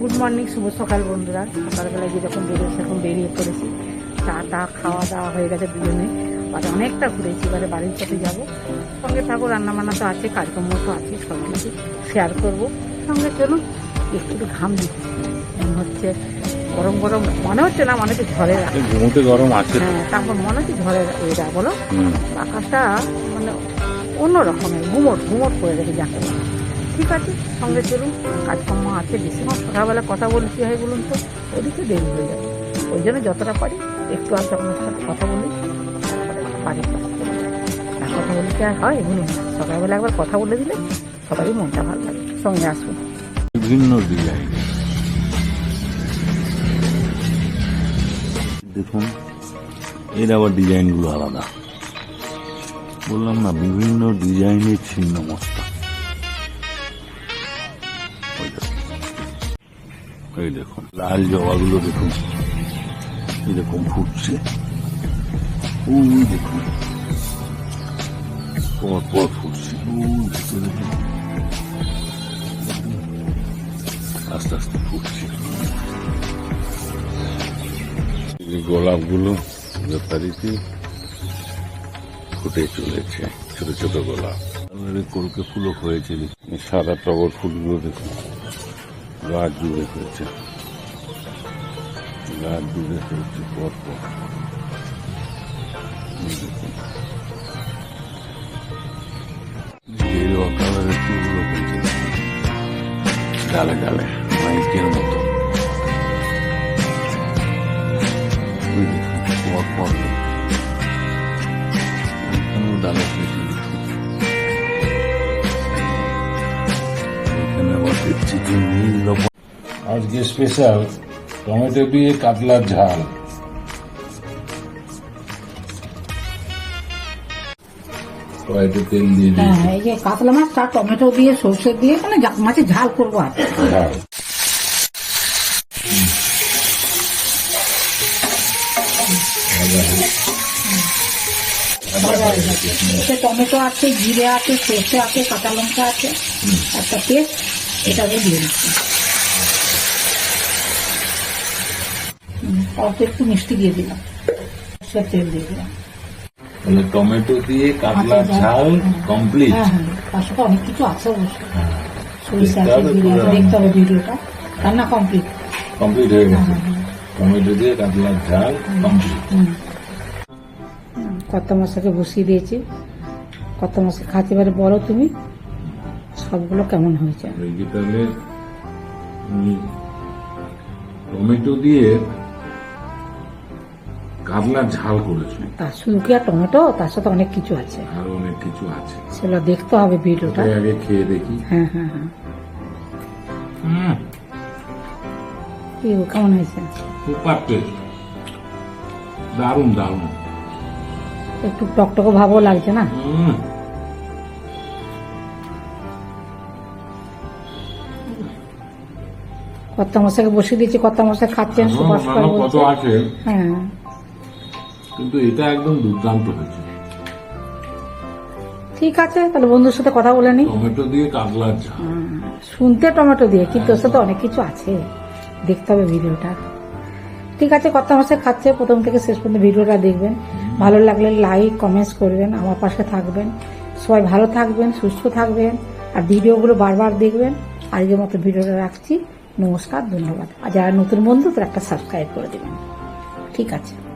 Good morning শুভ সকাল বন্ধুরা। সকালবেলায় যেরকম বেরিয়ে সেরকম বেরিয়ে পড়েছি। চা টা খাওয়া দাওয়া হয়ে গেছে দুজনে। আর অনেকটা ঘুরেছি এবারে বাড়ির সাথে যাব। সঙ্গে থাকো রান্না বান্না তো আছে কাজকর্ম তো আছে সব কিছু শেয়ার করব। সঙ্গে চলুন একটু একটু ঘাম দিচ্ছি মনে হচ্ছে গরম গরম মনে হচ্ছে না মনে হচ্ছে ঝড়ের ঘুমোতে গরম আছে হ্যাঁ তারপর মনে হচ্ছে ঝড়ের এটা বলো। আকাশটা মানে অন্য রকমের ঘুমট ঘুমট করে রেখে যাকে। ঠিক আছে সঙ্গে চলুন, কাজকর্ম আছে বেশি। সকালবেলা কথা বলে কী হয় বলুন তো? ওদিকে দেরি হয়ে যাবে। ওই জন্য যতটা পারি, একটু আর আপনার সাথে কথা বলি। করি। আর কথা বলে কি আর হয়? বলুন সকালবেলা একবার কথা বলে দিলে সবারই মনটা ভালো লাগে। সঙ্গে আসুন। বিভিন্ন ডিজাইন দেখুন, এর আবার ডিজাইনগুলো আলাদা। বললাম না, বিভিন্ন ডিজাইনের ছিন্ন মস্তা এই দেখুন, লাল জবাগুলো দেখুন। এরকম ফুটছে। ওই দেখুন। পর পর ফুটছে। ওই আস্তে আস্তে ফুটছে। এই গোলাপগুলো যথারীতি ফুটে চলেছে, ছোট ছোট গোলাপ। কলকে ফুলও হয়েছে, দেখুন। এই সাদা টগর ফুলগুলো দেখুন। গাছ জুড়ে হয়েছে রাত জুড়ে হয়েছে পরপর ডালে ডালে মাইকের মতো নীল লবণ আজকে স্পেশাল টমেটো দিয়ে কাতলার ঝাল। কড়াইতে তেল দিয়ে দিই হ্যাঁ এই যে কাতলা মাছ তার টমেটো দিয়ে সর্ষে দিয়ে মানে মাছের ঝাল করব আর। ঝাল। টমেটো আছে জিরে আছে সর্ষে আছে কাঁচা লঙ্কা আছে একটা পেস্ট। এটাকে দিয়ে দিচ্ছি। অল্প একটু মিষ্টি দিয়ে দিলাম। তেল দিয়ে দিলাম। তাহলে টমেটো দিয়ে কাতলার ঝাল কমপ্লিট তার সাথে অনেক কিছু আছে অবশ্য। সরিষা দেখতে আছে হবে জিরে আছে পুরো। দেখতে হবে ভিডিওটা। রান্না কমপ্লিট কমপ্লিট হয়ে গেছে। টমেটো দিয়ে কাতলার ঝাল কমপ্লিট কত মশাকে বসিয়ে দিয়েছি। কত মশা খাতে পারে বলো তুমি। সবগুলো কেমন হয়েছে? টমেটো দিয়ে কাতলার ঝাল করেছ। তার শুধু কি আর টমেটো তার সাথে অনেক কিছু আছে। আরও অনেক কিছু আছে। সেগুলো দেখতে হবে ভিডিওটা। আগে খেয়ে দেখি। হ্যাঁ হ্যাঁ হ্যাঁ। কি কেমন হয়েছে? সুপার টেস্ট দারুণ দারুণ। একটু টকটকো ভাবও লাগছে না? কত মশাকে বসিয়ে দিয়েছি কত মশা খাচ্ছেন সুপার কত আছে হ্যাঁ। কিন্তু এটা একদম দুর্দান্ত হয়েছে। ঠিক আছে তাহলে বন্ধুর সাথে কথা বলে নি। টমেটো দিয়ে কাতলার ঝাল শুনতে টমেটো দিয়ে কিন্তু ওর সাথে অনেক কিছু আছে। দেখতে হবে ভিডিওটা। ঠিক আছে কত মাসে খাচ্ছে প্রথম থেকে শেষ পর্যন্ত ভিডিওটা দেখবেন। ভালো লাগলে লাইক কমেন্টস করবেন আমার পাশে থাকবেন। সবাই ভালো থাকবেন সুস্থ থাকবেন আর ভিডিওগুলো বারবার দেখবেন। আজকের মতো ভিডিওটা রাখছি। নমস্কার ধন্যবাদ। আর যারা নতুন বন্ধু তারা একটা সাবস্ক্রাইব করে দেবেন। ঠিক আছে।